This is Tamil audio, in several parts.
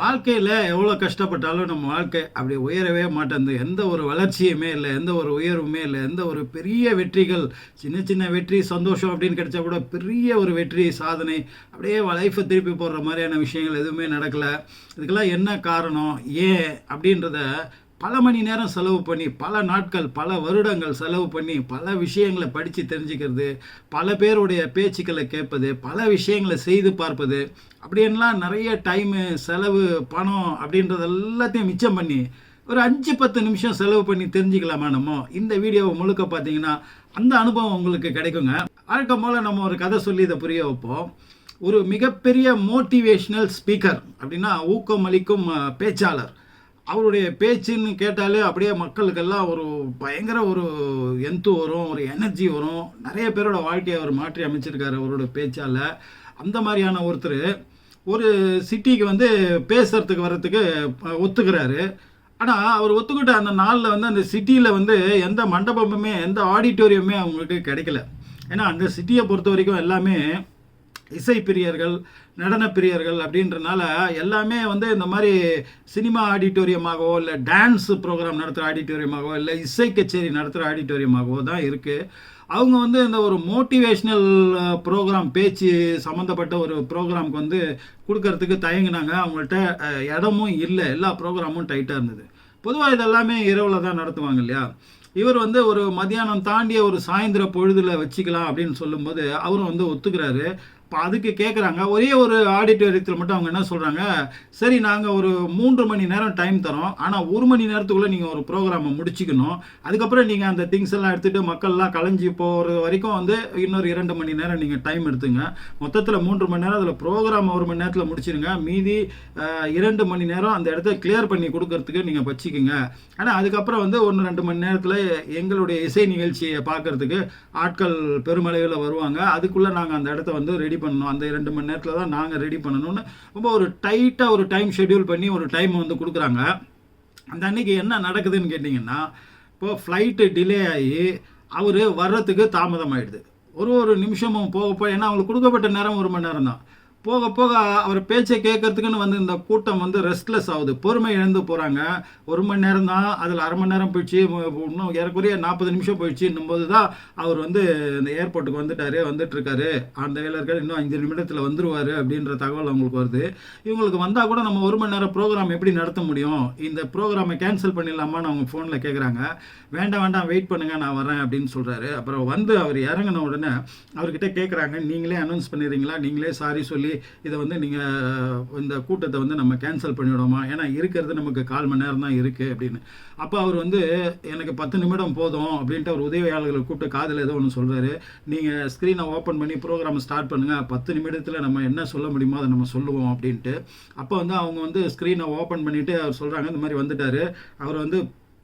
வாழ்க்கையில் எவ்வளோ கஷ்டப்பட்டாலும் நம்ம வாழ்க்கை அப்படி உயரவே மாட்டேங்குது. எந்த ஒரு வளர்ச்சியுமே இல்லை எந்த ஒரு உயர்வுமே இல்லை எந்த ஒரு பெரிய வெற்றிகள் சின்ன சின்ன வெற்றி சந்தோஷம் அப்படின்னு கிடைச்சா கூட பெரிய ஒரு வெற்றி சாதனை அப்படியே லைஃப்பை திருப்பி போடுற மாதிரியான விஷயங்கள் எதுவுமே நடக்கலை. இதுக்கெல்லாம் என்ன காரணம் ஏன் அப்படின்றத பல மணி நேரம் செலவு பண்ணி பல நாட்கள் பல வருடங்கள் செலவு பண்ணி பல விஷயங்களை படித்து தெரிஞ்சுக்கிறது பல பேருடைய பேச்சுக்களை கேட்பது பல விஷயங்களை செய்து பார்ப்பது அப்படின்லாம் நிறைய டைமு செலவு பணம் அப்படின்றது எல்லாத்தையும் மிச்சம் பண்ணி ஒரு அஞ்சு பத்து நிமிஷம் செலவு பண்ணி தெரிஞ்சுக்கலாமா நம்ம? இந்த வீடியோவை முழுக்க பார்த்தீங்கன்னா அந்த அனுபவம் உங்களுக்கு கிடைக்குங்க. வழக்கம் போல் நம்ம ஒரு கதை சொல்லி இதை புரிய வைப்போம். ஒரு மிகப்பெரிய மோட்டிவேஷ்னல் ஸ்பீக்கர் அப்படின்னா ஊக்கம் அளிக்கும் பேச்சாளர். அவருடைய பேச்சுன்னு கேட்டாலே அப்படியே மக்களுக்கெல்லாம் ஒரு பயங்கர ஒரு எந்து வரும் ஒரு எனர்ஜி வரும். நிறைய பேரோட வாழ்க்கையை அவர் மாற்றி அமைச்சிருக்காரு அவரோட பேச்சால். அந்த மாதிரியான ஒருத்தர் ஒரு சிட்டிக்கு வந்து பேசுறதுக்கு வர்றதுக்கு ஒத்துக்கிறாரு. ஆனால் அவர் ஒத்துக்கிட்ட அந்த நாளில் வந்து அந்த சிட்டியில் வந்து எந்த மண்டபமுமே எந்த ஆடிட்டோரியமுமே அவங்களுக்கு கிடைக்கல. ஏன்னா அந்த சிட்டியை பொறுத்த வரைக்கும் எல்லாமே இசை பிரியர்கள் நடன பிரியர்கள் அப்படின்றனால எல்லாமே வந்து இந்த மாதிரி சினிமா ஆடிட்டோரியமாகவோ இல்லை டான்ஸ் ப்ரோக்ராம் நடத்துகிற ஆடிட்டோரியமாகவோ இல்லை இசை கச்சேரி நடத்துகிற ஆடிட்டோரியமாகவோ தான் இருக்குது அவங்க வந்து இந்த ஒரு மோட்டிவேஷ்னல் ப்ரோக்ராம் பேச்சு சம்மந்தப்பட்ட ஒரு ப்ரோக்ராமுக்கு வந்து கொடுக்கறதுக்கு தயங்கினாங்க. அவங்கள்ட்ட இடமும் இல்லை. எல்லா ப்ரோக்ராமும் டைட்டாக இருந்தது. பொதுவாக இதெல்லாமே இரவில் தான் நடத்துவாங்க இல்லையா? இவர் வந்து ஒரு மதியானம் தாண்டிய ஒரு சாயந்தர பொழுதில் வச்சுக்கலாம் அப்படின்னு சொல்லும்போது அவரும் வந்து ஒத்துக்கிறாரு. இப்போ அதுக்கு கேட்குறாங்க ஒரே ஒரு ஆடிட்டோரியத்தில் மட்டும் அவங்க என்ன சொல்கிறாங்க சரி நாங்கள் ஒரு மூன்று மணி நேரம் டைம் தரோம். ஆனால் ஒரு மணி நேரத்துக்குள்ளே நீங்கள் ஒரு ப்ரோக்ராமை முடிச்சுக்கணும். அதுக்கப்புறம் நீங்கள் அந்த திங்ஸ் எல்லாம் எடுத்துகிட்டு மக்கள்லாம் கலைஞ்சி போகிற வரைக்கும் வந்து இன்னொரு இரண்டு மணி நேரம் நீங்கள் டைம் எடுத்துங்க. மொத்தத்தில் மூன்று மணி நேரம் அதில் ப்ரோக்ராம் ஒரு மணி நேரத்தில் முடிச்சிருங்க. மீதி இரண்டு மணி நேரம் அந்த இடத்த கிளியர் பண்ணி கொடுக்கறதுக்கு நீங்கள் வச்சுக்கோங்க. ஆனால் அதுக்கப்புறம் வந்து ஒன்று ரெண்டு மணி நேரத்தில் எங்களுடைய இசை நிகழ்ச்சியை பார்க்கறதுக்கு ஆட்கள் பெருமளவில் வருவாங்க. அதுக்குள்ளே நாங்கள் அந்த இடத்த வந்து ரெடி பண்ணணும். அந்த இரண்டு மணி நேரத்தில் தான் நாங்கள் ரெடி பண்ணணும்னு ரொம்ப ஒரு டைட்டாக ஒரு டைம் ஷெட்யூல் பண்ணி ஒரு டைம் வந்து கொடுக்குறாங்க. அந்த அன்னைக்கு என்ன நடக்குதுன்னு கேட்டிங்கன்னா இப்போ ஃப்ளைட்டு டிலே ஆகி அவர் வர்றதுக்கு தாமதம் ஆயிடுது ஒரு ஒரு நிமிஷமும் போக போக ஏன்னா அவங்களுக்கு கொடுக்கப்பட்ட நேரம் ஒரு மணி நேரம் தான் போக போக அவர் பேச்சை கேட்கறதுக்குன்னு வந்து இந்த கூட்டம் வந்து ரெஸ்ட்லெஸ் ஆகுது. பொறுமை இழந்து போகிறாங்க ஒரு மணி நேரம் தான் அதில் அரை மணி நேரம் போயிடுச்சு. இன்னும் ஏறக்குறைய நாற்பது நிமிஷம் போயிடுச்சுன்னும் போது தான் அவர் வந்து இந்த ஏர்போர்ட்டுக்கு வந்துட்டாரு வந்துட்டுருக்காரு. அந்த வேலையர்கள் இன்னும் அஞ்சு நிமிடத்தில் வந்துடுவார் அப்படின்ற தகவல் அவங்களுக்கு வருது. இவங்களுக்கு வந்தால் கூட நம்ம ஒரு மணி நேரம் ப்ரோக்ராம் எப்படி நடத்த முடியும்? இந்த ப்ரோக்ராமை கேன்சல் பண்ணிடலாமான்னு அவங்க ஃபோனில் கேட்குறாங்க வேண்டாம் வேண்டாம் வெயிட் பண்ணுங்க நான் வரேன் அப்படின்னு சொல்கிறாரு அப்புறம் வந்து அவர் இறங்கின உடனே அவர்கிட்ட கேட்குறாங்க நீங்களே அனௌன்ஸ் பண்ணிடுறீங்களா? நீங்களே சாரி சொல்லி சரி இதை வந்து நீங்கள் இந்த கூட்டத்தை வந்து நம்ம கேன்சல் பண்ணிவிடுவோமா? ஏன்னா இருக்கிறது நமக்கு கால் மணி நேரம் தான் இருக்குது அப்படின்னு. அப்போ அவர் வந்து எனக்கு பத்து நிமிடம் போதும் அப்படின்ட்டு அவர் உதவியாளர்களை கூப்பிட்டு காதில் ஏதோ ஒன்று சொல்கிறாரு நீங்கள் ஸ்க்ரீனை ஓப்பன் பண்ணி ப்ரோக்ராம் ஸ்டார்ட் பண்ணுங்கள் பத்து நிமிடத்தில் நம்ம என்ன சொல்ல முடியுமோ அதை நம்ம சொல்லுவோம் அப்படின்ட்டு. அப்போ வந்து அவங்க வந்து ஸ்க்ரீனை ஓப்பன் பண்ணிவிட்டு அவர் சொல்கிறாங்க இந்த மாதிரி வந்துட்டார். அவர் வந்து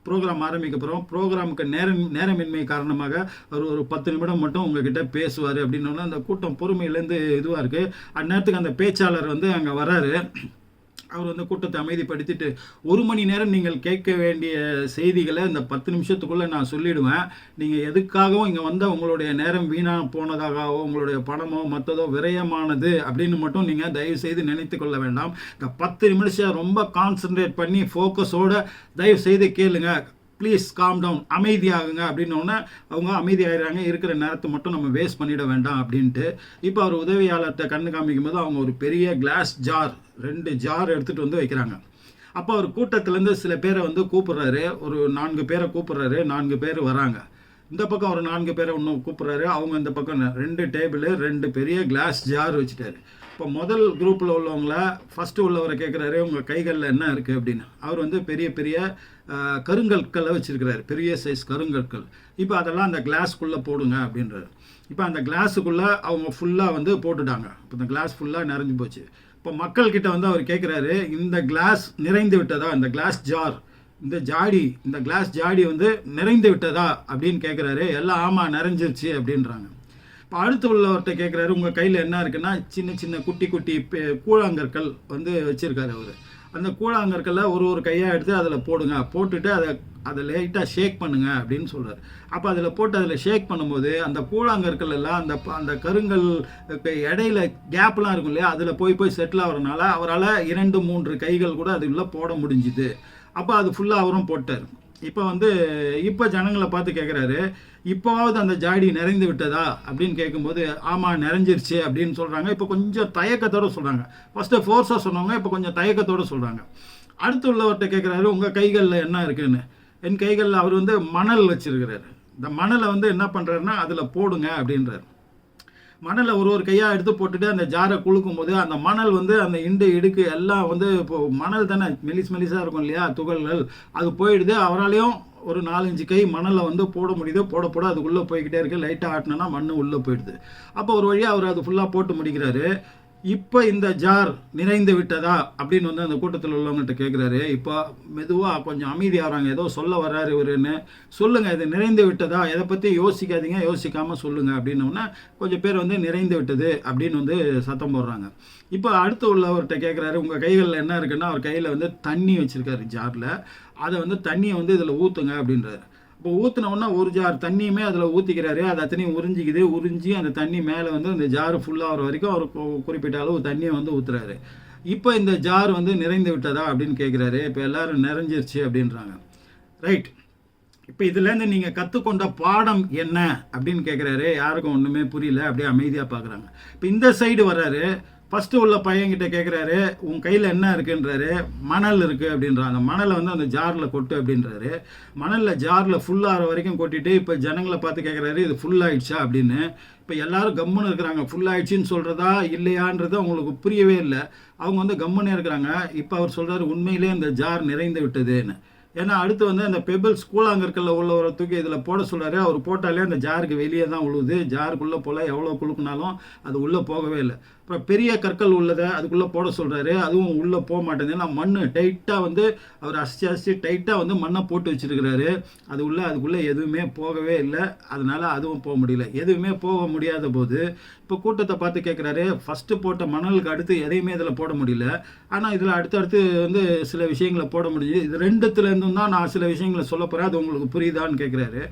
ப்ரோக்ராம் ஆரம்பிக்க ப்ரோக்ராமுக்கு நேரம் நேரமின்மை காரணமாக அவர் ஒரு பத்து நிமிடம் மட்டும் உங்ககிட்ட பேசுவார் அப்படின்னோன்னா அந்த கூட்டம் பொறுமையிலேருந்து இதுவாக இருக்குது அந்நேரத்துக்கு அந்த பேச்சாளர் வந்து அங்கே வராரு. அவர் வந்து கூட்டத்தை அமைதிப்படுத்திட்டு ஒரு மணி நேரம் நீங்கள் கேட்க வேண்டிய செய்திகளை இந்த பத்து நிமிஷத்துக்குள்ளே நான் சொல்லிடுவேன். நீங்கள் எதுக்காகவும் இங்கே வந்து உங்களுடைய நேரம் வீணாக போனதாகவோ உங்களுடைய பணமோ மற்றதோ விரயமானது அப்படின்னு மட்டும் நீங்கள் தயவு செய்து நினைத்து கொள்ள வேண்டாம். இந்த பத்து நிமிஷம் ரொம்ப கான்சென்ட்ரேட் பண்ணி ஃபோக்கஸோடு தயவு செய்து கேளுங்க. ப்ளீஸ் காம் டவுன் அமைதியாகுங்க அப்படின்னோடனே அவங்க அமைதியாகிறாங்க இருக்கிற நேரத்தை மட்டும் நம்ம வேஸ்ட் பண்ணிட வேண்டாம் அப்படின்ட்டு. இப்போ அவர் உதவியாளர்கிட்ட கண்ணு காமிக்கும் போது அவங்க ஒரு பெரிய கிளாஸ் ஜார் ரெண்டு ஜார் எடுத்துகிட்டு வந்து வைக்கிறாங்க. அப்போ அவர் கூட்டத்திலேருந்து சில பேரை வந்து கூப்பிட்றாரு. ஒரு நான்கு பேரை கூப்பிட்றாரு. நான்கு பேர் வராங்க. இந்த பக்கம் ஒரு நான்கு பேரை இன்னும் கூப்பிட்றாரு. அவங்க இந்த பக்கம் ரெண்டு டேபிள் ரெண்டு பெரிய கிளாஸ் ஜார் வச்சுட்டாரு. இப்போ முதல் குரூப்பில் உள்ளவங்கள ஃபஸ்ட்டு உள்ளவரை கேட்குறாரு உங்கள் கைகளில் என்ன இருக்குது அப்படின்னு. அவர் வந்து பெரிய பெரிய கருங்கற்களை வச்சுருக்கிறாரு. பெரிய சைஸ் கருங்கற்கள். இப்போ அதெல்லாம் அந்த கிளாஸ்க்குள்ளே போடுங்க அப்படின்றாரு. இப்போ அந்த கிளாஸுக்குள்ளே அவங்க ஃபுல்லாக வந்து போட்டுட்டாங்க. இப்போ இந்த கிளாஸ் ஃபுல்லாக நிறைஞ்சு போச்சு. இப்போ மக்கள்கிட்ட வந்து அவர் கேட்குறாரு இந்த கிளாஸ் நிறைந்து விட்டதா? இந்த கிளாஸ் ஜார் இந்த ஜாடி இந்த கிளாஸ் ஜாடி வந்து நிறைந்து விட்டதா? அப்படின்னு கேட்குறாரு எல்லாம் ஆமாம் நிறைஞ்சிருச்சு அப்படின்றாங்க. அடுத்து உள்ளவர்கிட்ட கேட்குறாரு உங்கள் கையில் என்ன இருக்குன்னா சின்ன சின்ன குட்டி குட்டி பே- கூழாங்கற்கள் வந்து வச்சுருக்காரு அவர். அந்த கூழாங்கற்களை ஒரு ஒரு கையாக எடுத்து அதில் போடுங்க. போட்டுட்டு அதை அதை லைட்டாக ஷேக் பண்ணுங்க அப்படின்னு சொல்கிறார் அப்போ அதில் போட்டு அதில் ஷேக் பண்ணும்போது அந்த கூழாங்கற்கள் எல்லாம் அந்த ப- அந்த கருங்கல் இடையில கேப்லாம் இருக்கும் இல்லையா அதில் போய் போய் செட்டில் ஆகிறனால அவரால் இரண்டு மூன்று கைகள் கூட அது உள்ள போட முடிஞ்சுது. அப்போ அது ஃபுல்லாக அவரும் போட்டார். இப்போ வந்து இப்போ ஜனங்களை பார்த்து கேட்குறாரு இப்போவாவது அந்த ஜாடி நிறைந்து விட்டதா அப்படின்னு கேட்கும்போது ஆமாம் நிறைஞ்சிருச்சு அப்படின்னு சொல்கிறாங்க இப்போ கொஞ்சம் தயக்கத்தோட சொல்கிறாங்க ஃபஸ்ட்டு ஃபோர்ஸாக சொன்னவங்க இப்போ கொஞ்சம் தயக்கத்தோட சொல்கிறாங்க அடுத்து உள்ளவர்கிட்ட கேட்குறாரு உங்கள் கைகளில் என்ன இருக்குன்னு? என் கைகளில் அவர் வந்து மணல் வச்சிருக்கிறாரு. இந்த மணலை வந்து என்ன பண்ணுறாருன்னா அதில் போடுங்க அப்படின்றாரு. மணலை ஒரு ஒரு கையாக எடுத்து போட்டுட்டு அந்த ஜாரை குழுக்கும் போது அந்த மணல் வந்து அந்த இண்டு இடுக்கு எல்லாம் வந்து இப்போ மணல் தானே மெலிஸ் மெலிஸாக இருக்கும் இல்லையா துகள்கள். அது போயிடுது. அவராலையும் ஒரு நாலஞ்சு கை மணலை வந்து போட முடியுது போட போட அதுக்குள்ளே போய்கிட்டே இருக்கு. லைட்டாக ஆட்டினா மண் உள்ளே போயிடுது. அப்போ ஒரு வழியாக அவர் அது ஃபுல்லாக போட்டு முடிக்கிறாரு. இப்போ இந்த ஜார் நிறைந்து விட்டதா அப்படின்னு வந்து அந்த கூட்டத்தில் உள்ளவங்கள்ட்ட கேட்குறாரு இப்போ மெதுவாக கொஞ்சம் அமைதியாகிறாங்க ஏதோ சொல்ல வர்றாரு இவருன்னு. சொல்லுங்கள் இது நிறைந்து விட்டதா? எதை பற்றி யோசிக்காதீங்க யோசிக்காமல் சொல்லுங்கள் அப்படின்னோடனே கொஞ்சம் பேர் வந்து நிறைந்து விட்டது அப்படின்னு வந்து சத்தம் போடுறாங்க. இப்போ அடுத்து உள்ளவர்கிட்ட கேட்குறாரு உங்கள் கைகளில் என்ன இருக்குன்னா அவர் கையில் வந்து தண்ணி வச்சுருக்காரு ஜாரில் அதை வந்து தண்ணியை வந்து இதில் ஊற்றுங்க அப்படின்றாரு. இப்போ ஊற்றினோன்னா ஒரு ஜார் தண்ணியுமே அதில் ஊற்றிக்கிறாரு அது அத்தனையும் உறிஞ்சிக்குது. உறிஞ்சி அந்த தண்ணி மேலே வந்து அந்த ஜார் ஃபுல்லாகிற வரைக்கும் அவர் குறிப்பிட்ட அளவு தண்ணியை வந்து ஊற்றுறாரு இப்போ இந்த ஜார் வந்து நிறைந்து விட்டதா அப்படின்னு கேட்குறாரு இப்போ எல்லோரும் நிறைஞ்சிருச்சு அப்படின்றாங்க. ரைட் இப்போ இதுலேருந்து நீங்கள் கற்றுக்கொண்ட பாடம் என்ன அப்படின்னு கேட்குறாரு யாருக்கும் ஒன்றுமே புரியல. அப்படியே அமைதியாக பார்க்குறாங்க இப்போ இந்த சைடு வர்றாரு. ஃபஸ்ட்டு உள்ள பையன்கிட்ட கேட்குறாரு உன் கையில் என்ன இருக்குன்றாரு? மணல் இருக்குது அப்படின்றாங்க. மணலை வந்து அந்த ஜாரில் கொட்டு அப்படின்றாரு. மணலில் ஜாரில் ஃபுல்லாகிற வரைக்கும் கொட்டிட்டு இப்போ ஜனங்களை பார்த்து கேட்குறாரு இது ஃபுல் ஆயிடுச்சா? அப்படின்னு. இப்போ எல்லாரும் கம்முன்னு இருக்கிறாங்க. ஃபுல் ஆயிடுச்சின்னு சொல்கிறதா இல்லையான்றது அவங்களுக்கு புரியவே இல்லை. அவங்க வந்து கம்முன்னே இருக்கிறாங்க. இப்போ அவர் சொல்கிறாரு உண்மையிலே இந்த ஜார் நிறைந்து விட்டதுன்னு. ஏன்னா அடுத்து வந்து அந்த பெபிள்ஸ் கூழாங்கற்கல்ல உள்ள தூக்கி இதில் போட சொல்கிறாரு அவர் போட்டாலே அந்த ஜாருக்கு வெளியே தான் உழுவுது. ஜாருக்குள்ளே போல எவ்வளோ குழுக்குனாலும் அது உள்ளே போகவே இல்லை. அப்புறம் பெரிய கற்கள் உள்ளதை அதுக்குள்ளே போட சொல்கிறாரு அதுவும் உள்ளே போக மாட்டேங்குது. ஏன்னா மண் டைட்டாக வந்து அவர் அசிச்சு அசிச்சு டைட்டாக வந்து மண்ணை போட்டு வச்சிருக்கிறாரு. அது உள்ளே அதுக்குள்ளே எதுவுமே போகவே இல்லை. அதனால் அதுவும் போக முடியல. எதுவுமே போக முடியாத போது இப்போ கூட்டத்தை பார்த்து கேட்குறாரு ஃபஸ்ட்டு போட்ட மணலுக்கு அடுத்து எதையுமே இதில் போட முடியல. ஆனால் இதில் அடுத்தடுத்து வந்து சில விஷயங்களை போட முடியுது இது ரெண்டுத்துலேருந்தும் தான் நான் சில விஷயங்களை சொல்ல போகிறேன் அது உங்களுக்கு புரியுதான்னு கேட்குறாரு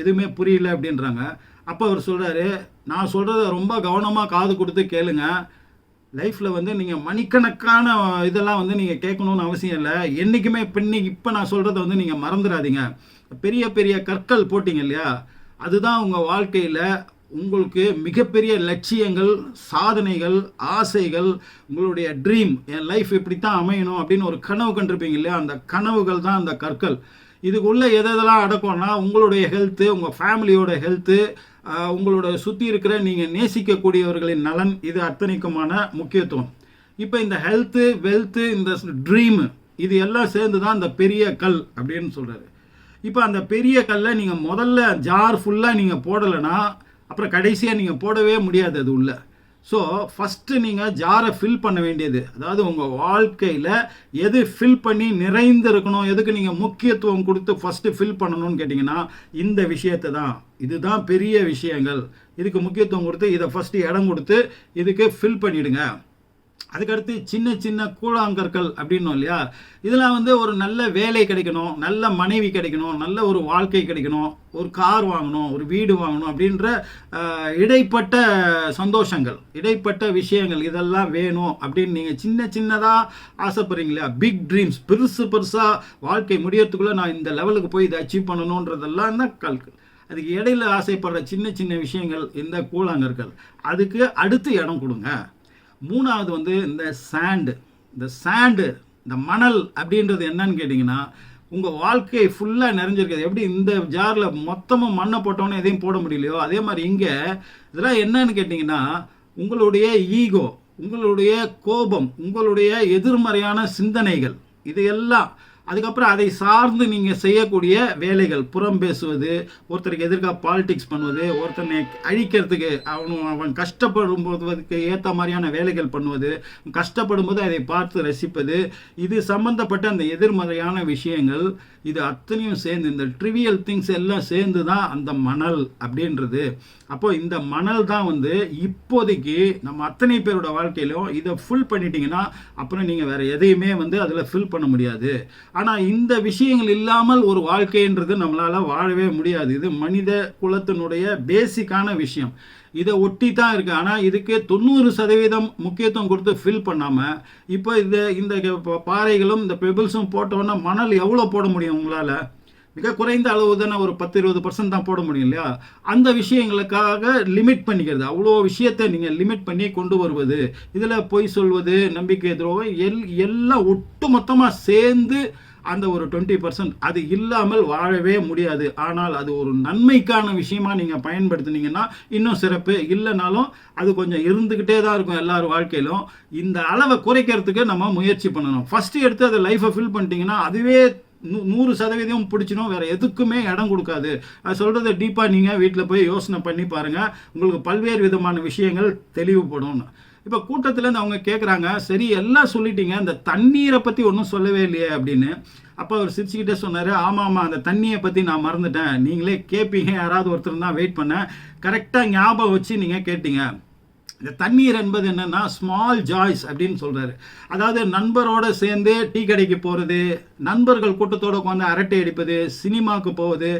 எதுவுமே புரியல அப்படின்றாங்க. அப்போ அவர் சொல்கிறாரு நான் சொல்கிறத ரொம்ப கவனமாக காது கொடுத்து கேளுங்க. லைஃப்பில் வந்து நீங்கள் மணிக்கணக்கான இதெல்லாம் வந்து நீங்கள் கேட்கணும்னு அவசியம் இல்லை. என்றைக்குமே பின்னி இப்போ நான் சொல்கிறத வந்து நீங்கள் மறந்துடாதீங்க. பெரிய பெரிய கற்கள் போட்டிங்க இல்லையா? அதுதான் உங்கள் வாழ்க்கையில் உங்களுக்கு மிகப்பெரிய லட்சியங்கள் சாதனைகள் ஆசைகள் உங்களுடைய ட்ரீம் என் லைஃப் இப்படி தான் அமையணும் அப்படின்னு ஒரு கனவு கண்டிருப்பீங்க இல்லையா? அந்த கனவுகள் தான் அந்த கற்கள். இதுக்குள்ளே எது எதெல்லாம் அடக்கம்னா உங்களுடைய ஹெல்த்து உங்கள் ஃபேமிலியோட ஹெல்த்து உங்களோட சுற்றி இருக்கிற நீங்கள் நேசிக்கக்கூடியவர்களின் நலன் இது அத்தனைக்குமான முக்கியத்துவம். இப்போ இந்த ஹெல்த்து வெல்த்து இந்த ட்ரீமு இது எல்லாம் சேர்ந்து தான் இந்த பெரிய கல் அப்படின்னு சொல்கிறாரு இப்போ அந்த பெரிய கல்லை நீங்கள் முதல்ல ஜார் ஃபுல்லாக நீங்கள் போடலைன்னா அப்புறம் கடைசியாக நீங்கள் போடவே முடியாது அது உள்ளே. ஸோ ஃபஸ்ட்டு நீங்கள் ஜாரை ஃபில் பண்ண வேண்டியது. அதாவது உங்கள் வாழ்க்கையில் எது ஃபில் பண்ணி நிறைந்திருக்கணும் எதுக்கு நீங்கள் முக்கியத்துவம் கொடுத்து ஃபஸ்ட்டு ஃபில் பண்ணணும்னு கேட்டிங்கன்னா இந்த விஷயத்தை தான். இதுதான் பெரிய விஷயங்கள். இதுக்கு முக்கியத்துவம் கொடுத்து இதை ஃபஸ்ட்டு இடம் கொடுத்து இதுக்கு ஃபில் பண்ணிவிடுங்க அதுக்கடுத்து சின்ன சின்ன கூழாங்கற்கள் அப்படின்னோம் இல்லையா? இதெல்லாம் வந்து ஒரு நல்ல வேலை கிடைக்கணும் நல்ல மனைவி கிடைக்கணும் நல்ல ஒரு வாழ்க்கை கிடைக்கணும் ஒரு கார் வாங்கணும் ஒரு வீடு வாங்கணும் அப்படின்ற இடைப்பட்ட சந்தோஷங்கள் இடைப்பட்ட விஷயங்கள் இதெல்லாம் வேணும் அப்படின்னு நீங்கள் சின்ன சின்னதாக ஆசைப்படுறீங்க இல்லையா? பிக் ட்ரீம்ஸ் பெருசு பெருசாக வாழ்க்கை முடியறதுக்குள்ளே நான் இந்த லெவலுக்கு போய் இதை அச்சீவ் பண்ணணுன்றதெல்லாம் தான் கல்கு அதுக்கு இடையில ஆசைப்படுற சின்ன சின்ன விஷயங்கள் இந்த கூழாங்கற்கள். அதுக்கு அடுத்து இடம் கொடுங்க. மூணாவது வந்து இந்த சாண்டு இந்த சாண்டு இந்த மணல் அப்படின்றது என்னன்னு கேட்டிங்கன்னா உங்கள் வாழ்க்கை ஃபுல்லாக நிறைஞ்சிருக்காது எப்படி இந்த ஜாரில் மொத்தமாக மண்ணை போட்டோன்னே எதையும் போட முடியலையோ அதே மாதிரி இங்கே இதெல்லாம் என்னன்னு கேட்டிங்கன்னா உங்களுடைய ஈகோ உங்களுடைய கோபம் உங்களுடைய எதிர்மறையான சிந்தனைகள் இது எல்லாம் அதுக்கப்புறம் அதை சார்ந்து நீங்கள் செய்யக்கூடிய வேலைகள் புறம் பேசுவது ஒருத்தருக்கு எதிர்க்க பாலிடிக்ஸ் பண்ணுவது ஒருத்தனை அழிக்கிறதுக்கு அவன் அவன் கஷ்டப்படும் போதுக்கு ஏற்ற மாதிரியான வேலைகள் பண்ணுவது கஷ்டப்படும் போது அதை பார்த்து ரசிப்பது இது சம்பந்தப்பட்ட அந்த எதிர்மறையான விஷயங்கள் இது அத்தனையும் சேர்ந்து இந்த ட்ரிவியல் திங்ஸ் எல்லாம் சேர்ந்து தான் அந்த மணல் அப்படின்றது. அப்போ இந்த மணல் தான் வந்து இப்போதைக்கு நம்ம அத்தனை பேரோட வாழ்க்கையிலும் இதை ஃபுல் பண்ணிட்டீங்கன்னா அப்புறம் நீங்கள் வேறு எதையுமே வந்து அதில் ஃபில் பண்ண முடியாது. ஆனால் இந்த விஷயங்கள் இல்லாமல் ஒரு வாழ்க்கைன்றது நம்மளால் வாழவே முடியாது. இது மனித குலத்தினுடைய பேசிக்கான விஷயம். இதை ஒட்டி தான் இருக்குது ஆனால் இதுக்கு தொண்ணூறு சதவீதம் முக்கியத்துவம் கொடுத்து ஃபில் பண்ணாமல் இப்போ இந்த இந்த பாறைகளும் இந்த பெபிள்ஸும் போட்டோன்னா மணல் எவ்வளோ போட முடியும் உங்களால்? மிக குறைந்த அளவு தானே ஒரு பத்து இருபது பர்சன்ட் தான் போட முடியும் இல்லையா? அந்த விஷயங்களுக்காக லிமிட் பண்ணிக்கிறது. அவ்வளோ விஷயத்தை நீங்கள் லிமிட் பண்ணி கொண்டு வருவது இதில் பொய் சொல்வது நம்பிக்கை துரோகம் எல் எல்லாம் ஒட்டு மொத்தமாக சேர்ந்து அந்த ஒரு டுவெண்ட்டி பர்சன்ட் அது இல்லாமல் வாழவே முடியாது. ஆனால் அது ஒரு நன்மைக்கான விஷயமா நீங்கள் பயன்படுத்துனீங்கன்னா இன்னும் சிறப்பு. இல்லைனாலும் அது கொஞ்சம் இருந்துக்கிட்டே தான் இருக்கும் எல்லார் வாழ்க்கையிலும். இந்த அளவை குறைக்கிறதுக்கு நம்ம முயற்சி பண்ணணும். ஃபஸ்ட்டு எடுத்து அதை லைஃப்பை ஃபில் பண்ணிட்டீங்கன்னா அதுவே நூ- நூறு சதவீதம் பிடிச்சிடும் வேறு எதுக்குமே இடம் கொடுக்காது. அது சொல்கிறத டீப்பாக நீங்கள் வீட்டில் போய் யோசனை பண்ணி பாருங்கள் உங்களுக்கு பல்வேறு விதமான விஷயங்கள் தெளிவுபடும். இப்போ கூட்டத்துலேருந்து அவங்க கேட்குறாங்க சரி எல்லாம் சொல்லிட்டீங்க. இந்த தண்ணீரை பற்றி ஒன்றும் சொல்லவே இல்லையே அப்படின்னு. அப்போ அவர் சிரிச்சுக்கிட்டே சொன்னார் ஆமாம் ஆமாம் அந்த தண்ணியை பற்றி நான் மறந்துட்டேன். நீங்களே கேட்பீங்க யாராவது ஒருத்தர் தான் வெயிட் பண்ணேன் கரெக்டாக ஞாபகம் வச்சு நீங்கள் கேட்டீங்க. இந்த தண்ணீர் என்பது என்னென்னா ஸ்மால் ஜாய்ஸ் அப்படின்னு சொல்கிறாரு அதாவது நண்பரோடு சேர்ந்து டீ கடைக்கு போகிறது நண்பர்கள் கூட்டத்தோடு உட்காந்து அரட்டை அடிப்பது சினிமாவுக்கு போவது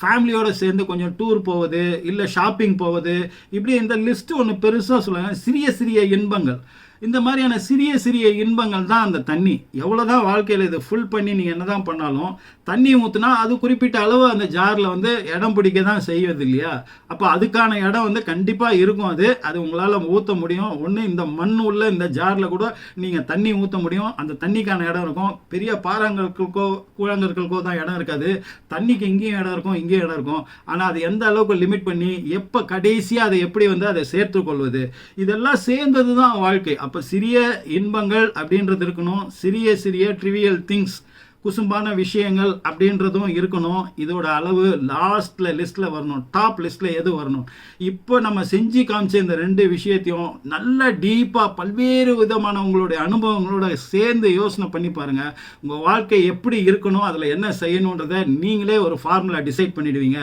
ஃபேமிலியோடு சேர்ந்து கொஞ்சம் டூர் போவது இல்லை ஷாப்பிங் போவது இப்படி இந்த லிஸ்ட் ஒன்று பெருசாக சொல்லுவாங்க சிறிய சிறிய இன்பங்கள். இந்த மாதிரியான சிறிய சிறிய இன்பங்கள் தான் அந்த தண்ணி. எவ்வளோ தான் வாழ்க்கையில் இதை ஃபுல் பண்ணி நீங்கள் என்னதான் பண்ணாலும் தண்ணி ஊற்றுனா அது குறிப்பிட்ட அளவு அந்த ஜாரில் வந்து இடம் பிடிக்க தான் செய்வது இல்லையா அப்போ அதுக்கான இடம் வந்து கண்டிப்பாக இருக்கும் அது. அது உங்களால் ஊற்ற முடியும். ஒன்று இந்த மண் உள்ள இந்த ஜாரில் கூட நீங்கள் தண்ணி ஊற்ற முடியும். அந்த தண்ணிக்கான இடம் இருக்கும். பெரிய பாறாங்கற்களுக்கோ கூழாங்கற்களுக்கோ தான் இடம் இருக்காது. தண்ணிக்கு இங்கேயும் இடம் இருக்கும் இங்கேயும் இடம் இருக்கும். ஆனால் அது எந்த அளவுக்கு லிமிட் பண்ணி எப்போ கடைசியாக அதை எப்படி வந்து அதை சேர்த்து கொள்வது? இதெல்லாம் சேர்ந்தது தான் வாழ்க்கை. அப்போ சிறிய இன்பங்கள் அப்படின்றது இருக்கணும். சிறிய சிறிய ட்ரிவியல் திங்ஸ் குசும்பான விஷயங்கள் அப்படின்றதும் இருக்கணும். இதோட அளவு லாஸ்ட்டில் லிஸ்ட்டில் வரணும். டாப் லிஸ்ட்டில் எது வரணும்? இப்போ நம்ம செஞ்சு காமிச்ச இந்த ரெண்டு விஷயத்தையும் நல்ல டீப்பாக பல்வேறு விதமான உங்களுடைய அனுபவங்களோட சேர்ந்து யோசனை பண்ணி பாருங்கள் உங்கள் வாழ்க்கை எப்படி இருக்கணும்? அதில் என்ன செய்யணுன்றதை நீங்களே ஒரு ஃபார்முலா டிசைட் பண்ணிடுவீங்க.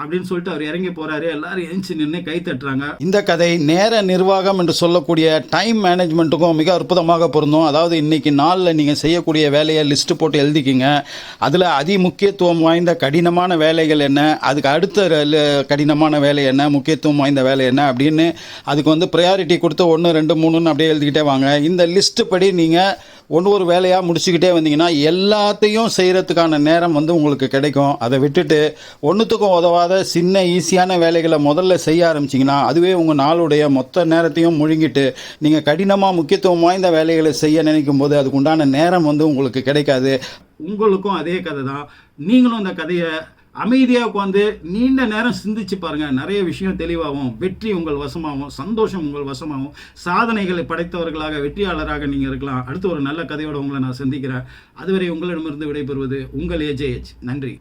அப்படின்னு சொல்லிட்டு அவர் இறங்கி போகிறாரு எல்லாரும் எழுந்து நின்று கை தட்டுறாங்க. இந்த கதை நேர நிர்வாகம் என்று சொல்லக்கூடிய டைம் மேனேஜ்மெண்ட்டுக்கும் மிக அற்புதமாக பொருந்தும். அதாவது இன்னைக்கு நாளில் நீங்கள் செய்யக்கூடிய வேலையை லிஸ்ட்டு போட்டு எழுதி எழுதிக்கிங்க. அதில் அதி முக்கியத்துவம் வாய்ந்த கடினமான வேலைகள் என்ன? அதுக்கு அடுத்த கடினமான வேலை என்ன? முக்கியத்துவம் வாய்ந்த வேலை என்ன? அப்படின்னு அதுக்கு வந்து ப்ரையாரிட்டி கொடுத்து ஒன்று ரெண்டு மூணுன்னு அப்படியே எழுதிக்கிட்டே வாங்க. இந்த லிஸ்ட்டு படி நீங்கள் ஒன்று ஒரு வேலையாக முடிச்சுக்கிட்டே வந்தீங்கன்னா எல்லாத்தையும் செய்கிறதுக்கான நேரம் வந்து உங்களுக்கு கிடைக்கும். அதை விட்டுட்டு ஒன்றுத்துக்கும் உதவாத சின்ன ஈஸியான வேலைகளை முதல்ல செய்ய ஆரம்பிச்சிங்கன்னா அதுவே உங்கள் நாளுடைய மொத்த நேரத்தையும் முழுங்கிட்டு நீங்கள் கடினமாக முக்கியத்துவம் வாய்ந்த வேலைகளை செய்ய நினைக்கும் போது அதுக்குண்டான நேரம் வந்து உங்களுக்கு கிடைக்காது. உங்களுக்கும் அதே கதை தான். நீங்களும் அந்த கதையை அமைதியாக உட்காந்து நீண்ட நேரம் சிந்திச்சு பாருங்க. நிறைய விஷயம் தெளிவாகும். வெற்றி உங்கள் வசமாகும். சந்தோஷம் உங்கள் வசமாகும். சாதனைகளை படைத்தவர்களாக வெற்றியாளராக நீங்கள் இருக்கலாம். அடுத்து ஒரு நல்ல கதையோட உங்களை நான் சந்திக்கிறேன். அதுவரை உங்களிடமிருந்து விடைபெறுவது உங்கள் ஏஜேஎச். நன்றி.